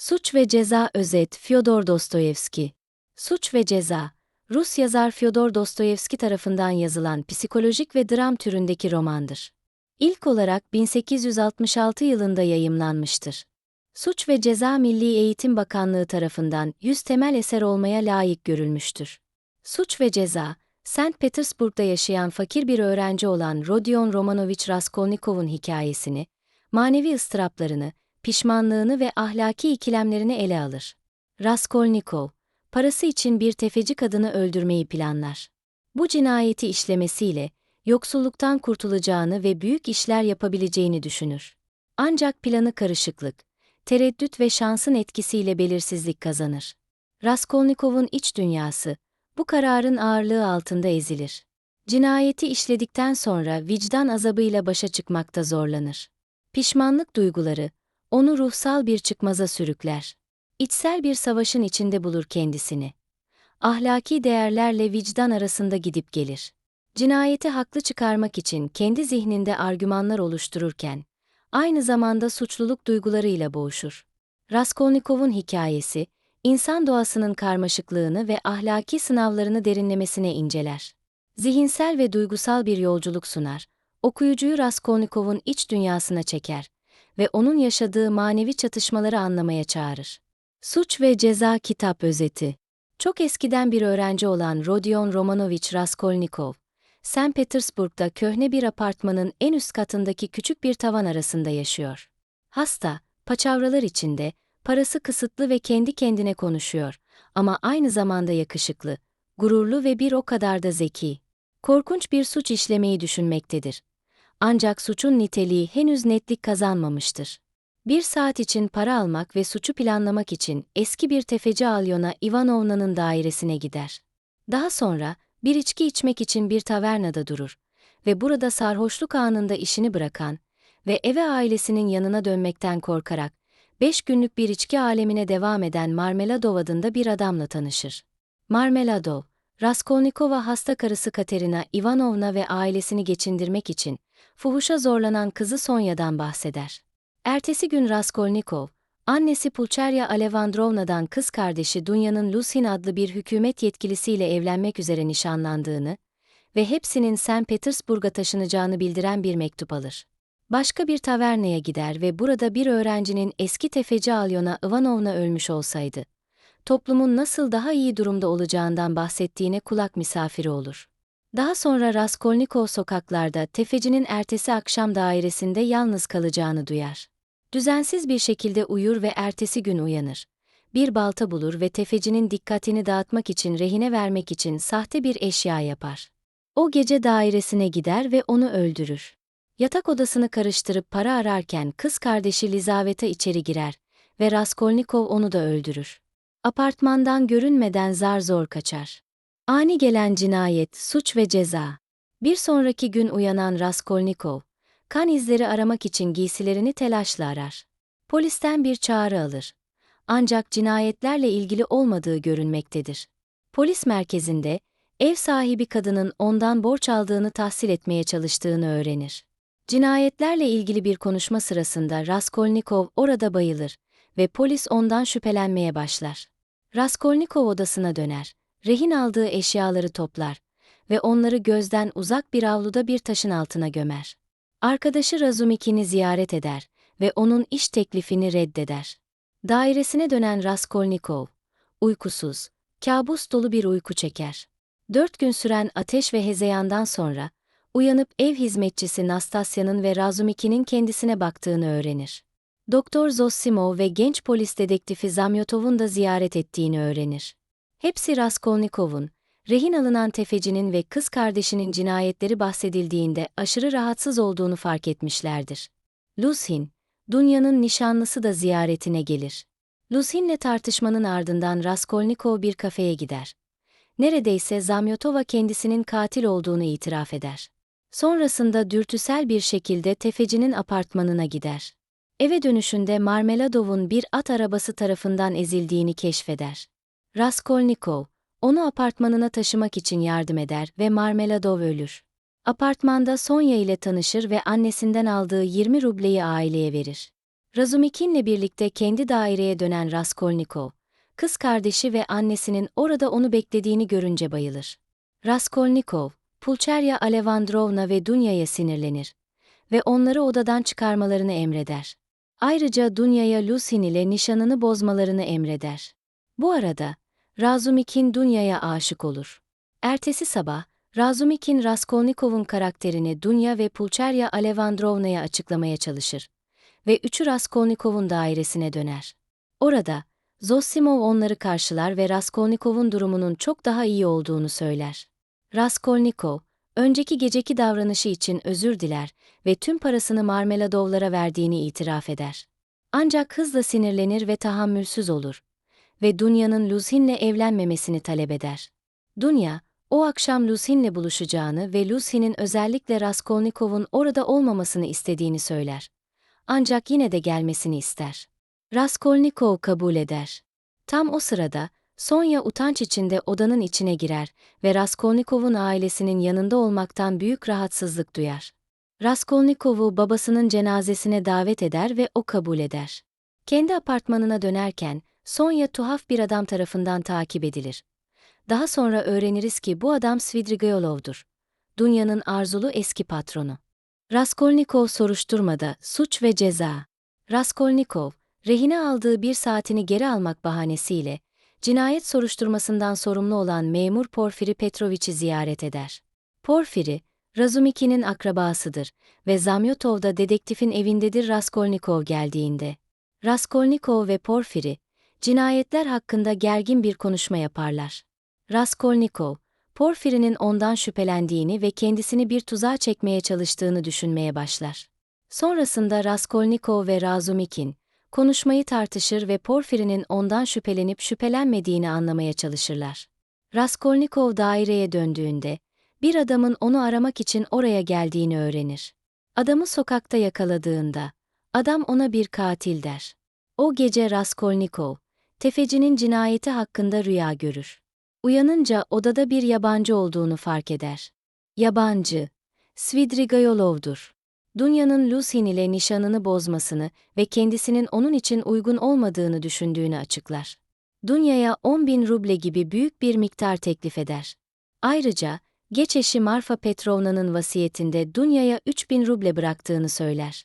Suç ve Ceza Özet Fyodor Dostoyevski Suç ve Ceza Rus yazar Fyodor Dostoyevski tarafından yazılan psikolojik ve dram türündeki romandır. İlk olarak 1866 yılında yayımlanmıştır. Suç ve Ceza Milli Eğitim Bakanlığı tarafından 100 temel eser olmaya layık görülmüştür. Suç ve Ceza, St. Petersburg'da yaşayan fakir bir öğrenci olan Rodion Romanovich Raskolnikov'un hikayesini, manevi ıstıraplarını, pişmanlığını ve ahlaki ikilemlerini ele alır. Raskolnikov, parası için bir tefeci kadını öldürmeyi planlar. Bu cinayeti işlemesiyle, yoksulluktan kurtulacağını ve büyük işler yapabileceğini düşünür. Ancak planı karışıklık, tereddüt ve şansın etkisiyle belirsizlik kazanır. Raskolnikov'un iç dünyası, bu kararın ağırlığı altında ezilir. Cinayeti işledikten sonra vicdan azabıyla başa çıkmakta zorlanır. Pişmanlık duyguları, onu ruhsal bir çıkmaza sürükler. İçsel bir savaşın içinde bulur kendisini. Ahlaki değerlerle vicdan arasında gidip gelir. Cinayeti haklı çıkarmak için kendi zihninde argümanlar oluştururken, aynı zamanda suçluluk duygularıyla boğuşur. Raskolnikov'un hikayesi, insan doğasının karmaşıklığını ve ahlaki sınavlarını derinlemesine inceler. Zihinsel ve duygusal bir yolculuk sunar, okuyucuyu Raskolnikov'un iç dünyasına çeker ve onun yaşadığı manevi çatışmaları anlamaya çağırır. Suç ve Ceza Kitap Özeti Çok eskiden bir öğrenci olan Rodion Romanovich Raskolnikov, St. Petersburg'da köhne bir apartmanın en üst katındaki küçük bir tavan arasında yaşıyor. Hasta, paçavralar içinde, parası kısıtlı ve kendi kendine konuşuyor ama aynı zamanda yakışıklı, gururlu ve bir o kadar da zeki. Korkunç bir suç işlemeyi düşünmektedir. Ancak suçun niteliği henüz netlik kazanmamıştır. Bir saat için para almak ve suçu planlamak için eski bir tefeci Alyona Ivanovna'nın dairesine gider. Daha sonra bir içki içmek için bir tavernada durur ve burada sarhoşluk anında işini bırakan ve eve ailesinin yanına dönmekten korkarak beş günlük bir içki alemine devam eden Marmeladov adında bir adamla tanışır. Marmeladov, Raskolnikova hasta karısı Katerina Ivanovna ve ailesini geçindirmek için fuhuşa zorlanan kızı Sonya'dan bahseder. Ertesi gün Raskolnikov, annesi Pulcherya Alevandrovna'dan kız kardeşi Dunya'nın Lusin adlı bir hükümet yetkilisiyle evlenmek üzere nişanlandığını ve hepsinin St. Petersburg'a taşınacağını bildiren bir mektup alır. Başka bir tavernaya gider ve burada bir öğrencinin eski tefeci Alyona Ivanovna ölmüş olsaydı, toplumun nasıl daha iyi durumda olacağından bahsettiğine kulak misafiri olur. Daha sonra Raskolnikov sokaklarda tefecinin ertesi akşam dairesinde yalnız kalacağını duyar. Düzensiz bir şekilde uyur ve ertesi gün uyanır. Bir balta bulur ve tefecinin dikkatini dağıtmak için rehine vermek için sahte bir eşya yapar. O gece dairesine gider ve onu öldürür. Yatak odasını karıştırıp para ararken kız kardeşi Lizaveta içeri girer ve Raskolnikov onu da öldürür. Apartmandan görünmeden zar zor kaçar. Ani gelen cinayet, suç ve ceza. Bir sonraki gün uyanan Raskolnikov, kan izleri aramak için giysilerini telaşla arar. Polisten bir çağrı alır. Ancak cinayetlerle ilgili olmadığı görünmektedir. Polis merkezinde, ev sahibi kadının ondan borç aldığını tahsil etmeye çalıştığını öğrenir. Cinayetlerle ilgili bir konuşma sırasında Raskolnikov orada bayılır ve polis ondan şüphelenmeye başlar. Raskolnikov odasına döner, rehin aldığı eşyaları toplar ve onları gözden uzak bir avluda bir taşın altına gömer. Arkadaşı Razumikin'i ziyaret eder ve onun iş teklifini reddeder. Dairesine dönen Raskolnikov, uykusuz, kabus dolu bir uyku çeker. Dört gün süren ateş ve hezeyandan sonra, uyanıp ev hizmetçisi Nastasya'nın ve Razumikin'in kendisine baktığını öğrenir. Doktor Zosimov ve genç polis dedektifi Zamyotov'un da ziyaret ettiğini öğrenir. Hepsi Raskolnikov'un, rehin alınan tefecinin ve kız kardeşinin cinayetleri bahsedildiğinde aşırı rahatsız olduğunu fark etmişlerdir. Luzhin, Dunya'nın nişanlısı da ziyaretine gelir. Luzhin'le tartışmanın ardından Raskolnikov bir kafeye gider. Neredeyse Zamyotova kendisinin katil olduğunu itiraf eder. Sonrasında dürtüsel bir şekilde tefecinin apartmanına gider. Eve dönüşünde Marmeladov'un bir at arabası tarafından ezildiğini keşfeder. Raskolnikov, onu apartmanına taşımak için yardım eder ve Marmeladov ölür. Apartmanda Sonya ile tanışır ve annesinden aldığı 20 rubleyi aileye verir. Razumikin'le birlikte kendi daireye dönen Raskolnikov, kız kardeşi ve annesinin orada onu beklediğini görünce bayılır. Raskolnikov, Pulcherya Alevandrovna ve Dunya'ya sinirlenir ve onları odadan çıkarmalarını emreder. Ayrıca Dunya'ya Lusin ile nişanını bozmalarını emreder. Bu arada, Razumikin Dunya'ya aşık olur. Ertesi sabah, Razumikin Raskolnikov'un karakterini Dunya ve Pulcherya Alevandrovna'ya açıklamaya çalışır ve üçü Raskolnikov'un dairesine döner. Orada, Zosimov onları karşılar ve Raskolnikov'un durumunun çok daha iyi olduğunu söyler. Raskolnikov, önceki geceki davranışı için özür diler ve tüm parasını Marmeladovlara verdiğini itiraf eder. Ancak hızla sinirlenir ve tahammülsüz olur ve Dunya'nın Luzin'le evlenmemesini talep eder. Dunya, o akşam Luzin'le buluşacağını ve Luzin'in özellikle Raskolnikov'un orada olmamasını istediğini söyler. Ancak yine de gelmesini ister. Raskolnikov kabul eder. Tam o sırada, Sonya utanç içinde odanın içine girer ve Raskolnikov'un ailesinin yanında olmaktan büyük rahatsızlık duyar. Raskolnikov'u babasının cenazesine davet eder ve o kabul eder. Kendi apartmanına dönerken, Sonya tuhaf bir adam tarafından takip edilir. Daha sonra öğreniriz ki bu adam Svidrigayolov'dur. Dunya'nın arzulu eski patronu. Raskolnikov soruşturmada suç ve ceza. Raskolnikov, rehine aldığı bir saatini geri almak bahanesiyle, cinayet soruşturmasından sorumlu olan memur Porfiri Petroviç'i ziyaret eder. Porfiri, Razumikin'in akrabasıdır ve Zamyotov da dedektifin evindedir Raskolnikov geldiğinde. Raskolnikov ve Porfiri, cinayetler hakkında gergin bir konuşma yaparlar. Raskolnikov, Porfiri'nin ondan şüphelendiğini ve kendisini bir tuzağa çekmeye çalıştığını düşünmeye başlar. Sonrasında Raskolnikov ve Razumikin, konuşmayı tartışır ve Porfiri'nin ondan şüphelenip şüphelenmediğini anlamaya çalışırlar. Raskolnikov daireye döndüğünde, bir adamın onu aramak için oraya geldiğini öğrenir. Adamı sokakta yakaladığında, adam ona bir katil der. O gece Raskolnikov, tefecinin cinayeti hakkında rüya görür. Uyanınca odada bir yabancı olduğunu fark eder. Yabancı, Svidrigayolov'dur. Dunya'nın Lucin ile nişanını bozmasını ve kendisinin onun için uygun olmadığını düşündüğünü açıklar. Dunya'ya 10 bin ruble gibi büyük bir miktar teklif eder. Ayrıca, geç eşi Marfa Petrovna'nın vasiyetinde Dunya'ya 3 bin ruble bıraktığını söyler.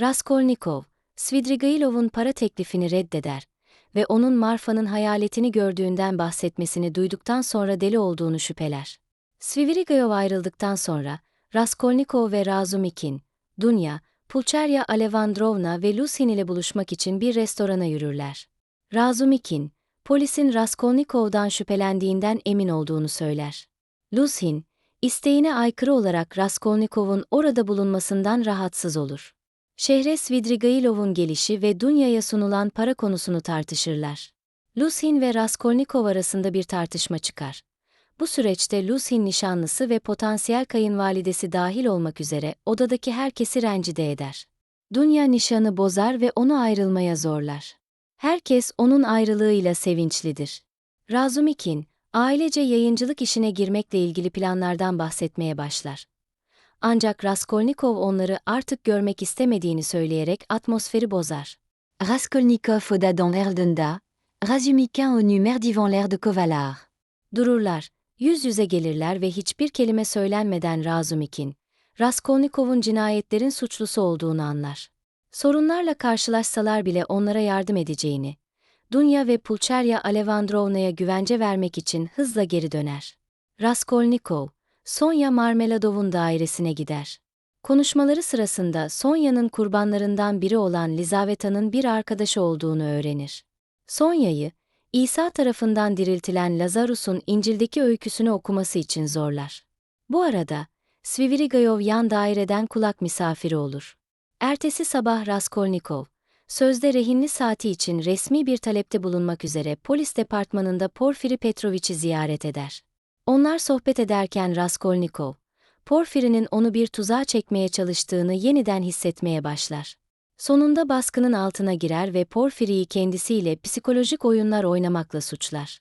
Raskolnikov, Svidrigailov'un para teklifini reddeder ve onun Marfa'nın hayaletini gördüğünden bahsetmesini duyduktan sonra deli olduğunu şüpheler. Svidrigayov ayrıldıktan sonra, Raskolnikov ve Razumikin, Dunya, Pulcherya Alevandrovna ve Lusin ile buluşmak için bir restorana yürürler. Razumikin, polisin Raskolnikov'dan şüphelendiğinden emin olduğunu söyler. Lusin, isteğine aykırı olarak Raskolnikov'un orada bulunmasından rahatsız olur. Şehre Svidrigailov'un gelişi ve Dunya'ya sunulan para konusunu tartışırlar. Lusin ve Raskolnikov arasında bir tartışma çıkar. Bu süreçte Lusin nişanlısı ve potansiyel kayınvalidesi dahil olmak üzere odadaki herkesi rencide eder. Dunya nişanı bozar ve onu ayrılmaya zorlar. Herkes onun ayrılığıyla sevinçlidir. Razumikin, ailece yayıncılık işine girmekle ilgili planlardan bahsetmeye başlar. Ancak Raskolnikov onları artık görmek istemediğini söyleyerek atmosferi bozar. Raskolnikov au Dadan Erdenda, Razumikin au nu Merdivan de Kovalar. Dururlar, yüz yüze gelirler ve hiçbir kelime söylenmeden Razumikin, Raskolnikov'un cinayetlerin suçlusu olduğunu anlar. Sorunlarla karşılaşsalar bile onlara yardım edeceğini, Dunya ve Pulcherya Alevandrovna'ya güvence vermek için hızla geri döner. Raskolnikov, Sonya Marmeladov'un dairesine gider. Konuşmaları sırasında Sonya'nın kurbanlarından biri olan Lizaveta'nın bir arkadaşı olduğunu öğrenir. Sonya'yı, İsa tarafından diriltilen Lazarus'un İncil'deki öyküsünü okuması için zorlar. Bu arada, Svivirigayov yan daireden kulak misafiri olur. Ertesi sabah Raskolnikov, sözde rehinli saati için resmi bir talepte bulunmak üzere polis departmanında Porfiri Petroviç'i ziyaret eder. Onlar sohbet ederken Raskolnikov, Porfiri'nin onu bir tuzağa çekmeye çalıştığını yeniden hissetmeye başlar. Sonunda baskının altına girer ve Porfiri'yi kendisiyle psikolojik oyunlar oynamakla suçlar.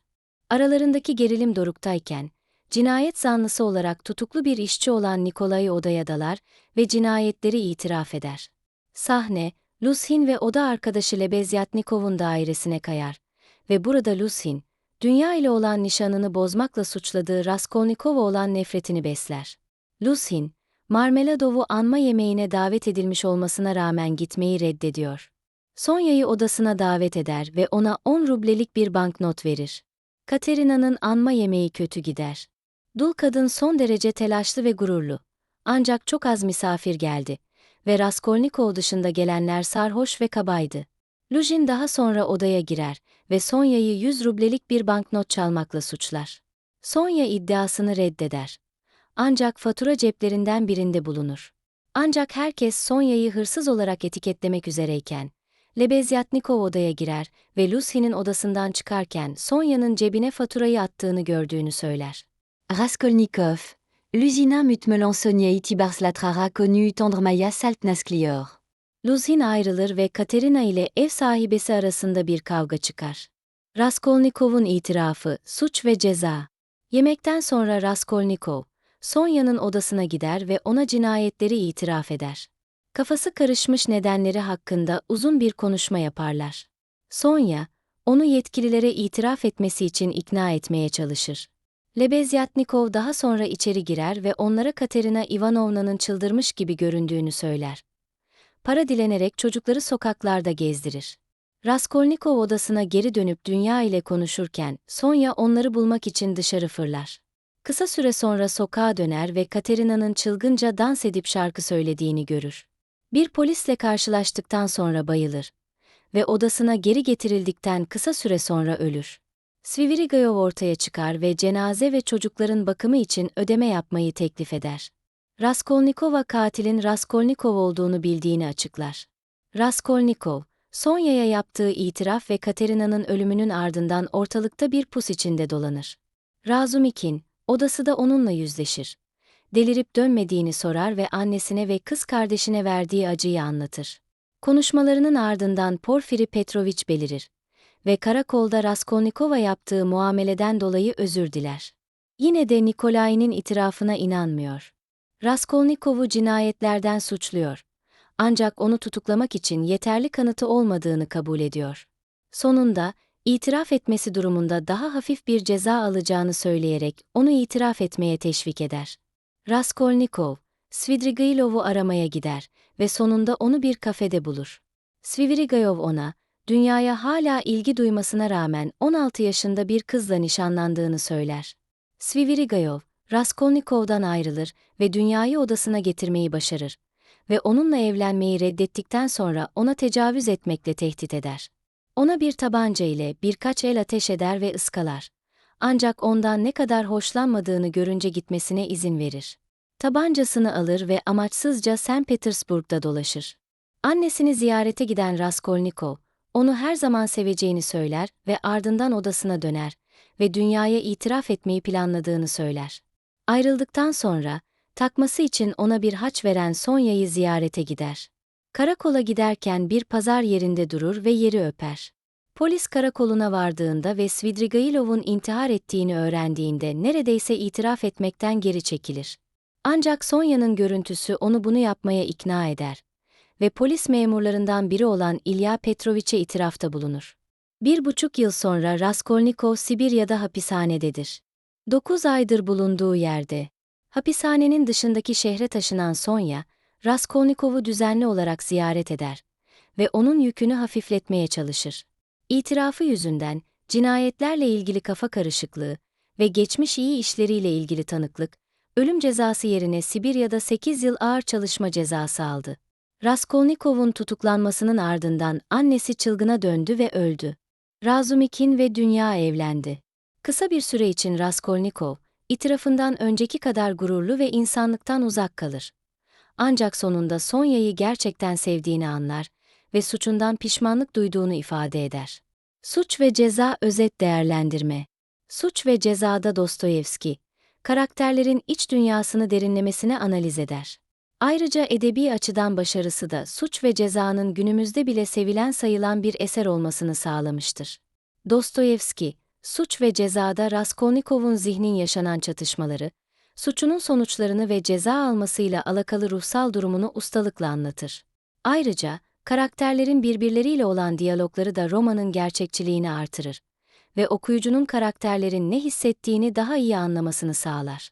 Aralarındaki gerilim doruktayken, cinayet zanlısı olarak tutuklu bir işçi olan Nikolay'ı odaya dalar ve cinayetleri itiraf eder. Sahne, Luzhin ve oda arkadaşı Lebezyatnikov'un dairesine kayar ve burada Luzhin, dünya ile olan nişanını bozmakla suçladığı Raskolnikov'a olan nefretini besler. Luzhin, Marmeladov'u anma yemeğine davet edilmiş olmasına rağmen gitmeyi reddediyor. Sonya'yı odasına davet eder ve ona 10 rublelik bir banknot verir. Katerina'nın anma yemeği kötü gider. Dul kadın son derece telaşlı ve gururlu. Ancak çok az misafir geldi ve Raskolnikov dışında gelenler sarhoş ve kabaydı. Lujin daha sonra odaya girer ve Sonya'yı 100 rublelik bir banknot çalmakla suçlar. Sonya iddiasını reddeder. Ancak fatura ceplerinden birinde bulunur. Ancak herkes Sonya'yı hırsız olarak etiketlemek üzereyken, Lebezyatnikov odaya girer ve Lucy'nin odasından çıkarken Sonya'nın cebine faturayı attığını gördüğünü söyler. Raskolnikov, Luzina Mutmelonsonye Itibarslatrara connu Tendremaya Saltnasklior. Luzin ayrılır ve Katerina ile ev sahibesi arasında bir kavga çıkar. Raskolnikov'un itirafı, suç ve ceza. Yemekten sonra Raskolnikov, Sonya'nın odasına gider ve ona cinayetleri itiraf eder. Kafası karışmış nedenleri hakkında uzun bir konuşma yaparlar. Sonya, onu yetkililere itiraf etmesi için ikna etmeye çalışır. Lebezyatnikov daha sonra içeri girer ve onlara Katerina Ivanovna'nın çıldırmış gibi göründüğünü söyler. Para dilenerek çocukları sokaklarda gezdirir. Raskolnikov odasına geri dönüp dünya ile konuşurken Sonya onları bulmak için dışarı fırlar. Kısa süre sonra sokağa döner ve Katerina'nın çılgınca dans edip şarkı söylediğini görür. Bir polisle karşılaştıktan sonra bayılır ve odasına geri getirildikten kısa süre sonra ölür. Svivirigayov ortaya çıkar ve cenaze ve çocukların bakımı için ödeme yapmayı teklif eder. Raskolnikova katilin Raskolnikov olduğunu bildiğini açıklar. Raskolnikov, Sonya'ya yaptığı itiraf ve Katerina'nın ölümünün ardından ortalıkta bir pus içinde dolanır. Razumikin, odası da onunla yüzleşir. Delirip dönmediğini sorar ve annesine ve kız kardeşine verdiği acıyı anlatır. Konuşmalarının ardından Porfiri Petroviç belirir ve karakolda Raskolnikova yaptığı muameleden dolayı özür diler. Yine de Nikolay'ın itirafına inanmıyor. Raskolnikov'u cinayetlerden suçluyor. Ancak onu tutuklamak için yeterli kanıtı olmadığını kabul ediyor. Sonunda, itiraf etmesi durumunda daha hafif bir ceza alacağını söyleyerek onu itiraf etmeye teşvik eder. Raskolnikov, Svidrigailov'u aramaya gider ve sonunda onu bir kafede bulur. Svidrigailov ona, dünyaya hala ilgi duymasına rağmen 16 yaşında bir kızla nişanlandığını söyler. Svidrigailov, Raskolnikov'dan ayrılır ve dünyayı odasına getirmeyi başarır ve onunla evlenmeyi reddettikten sonra ona tecavüz etmekle tehdit eder. Ona bir tabanca ile birkaç el ateş eder ve ıskalar. Ancak ondan ne kadar hoşlanmadığını görünce gitmesine izin verir. Tabancasını alır ve amaçsızca St. Petersburg'da dolaşır. Annesini ziyarete giden Raskolnikov, onu her zaman seveceğini söyler ve ardından odasına döner ve dünyaya itiraf etmeyi planladığını söyler. Ayrıldıktan sonra, takması için ona bir haç veren Sonya'yı ziyarete gider. Karakola giderken bir pazar yerinde durur ve yeri öper. Polis karakoluna vardığında ve Svidrigailov'un intihar ettiğini öğrendiğinde neredeyse itiraf etmekten geri çekilir. Ancak Sonya'nın görüntüsü onu bunu yapmaya ikna eder ve polis memurlarından biri olan İlya Petroviç'e itirafta bulunur. Bir buçuk yıl sonra Raskolnikov Sibirya'da hapishanededir. Dokuz aydır bulunduğu yerde. Hapishanenin dışındaki şehre taşınan Sonya, Raskolnikov'u düzenli olarak ziyaret eder ve onun yükünü hafifletmeye çalışır. İtirafı yüzünden cinayetlerle ilgili kafa karışıklığı ve geçmiş iyi işleriyle ilgili tanıklık, ölüm cezası yerine Sibirya'da 8 yıl ağır çalışma cezası aldı. Raskolnikov'un tutuklanmasının ardından annesi çılgına döndü ve öldü. Razumikin ve Dünya evlendi. Kısa bir süre için Raskolnikov, itirafından önceki kadar gururlu ve insanlıktan uzak kalır. Ancak sonunda Sonya'yı gerçekten sevdiğini anlar ve suçundan pişmanlık duyduğunu ifade eder. Suç ve Ceza Özet Değerlendirme Suç ve Cezada Dostoyevski, karakterlerin iç dünyasını derinlemesine analiz eder. Ayrıca edebi açıdan başarısı da suç ve cezanın günümüzde bile sevilen sayılan bir eser olmasını sağlamıştır. Dostoyevski, Suç ve Cezada Raskolnikov'un zihnin yaşanan çatışmaları, suçunun sonuçlarını ve ceza almasıyla alakalı ruhsal durumunu ustalıkla anlatır. Ayrıca, Karakterlerin birbirleriyle olan diyalogları da romanın gerçekçiliğini artırır ve okuyucunun karakterlerin ne hissettiğini daha iyi anlamasını sağlar.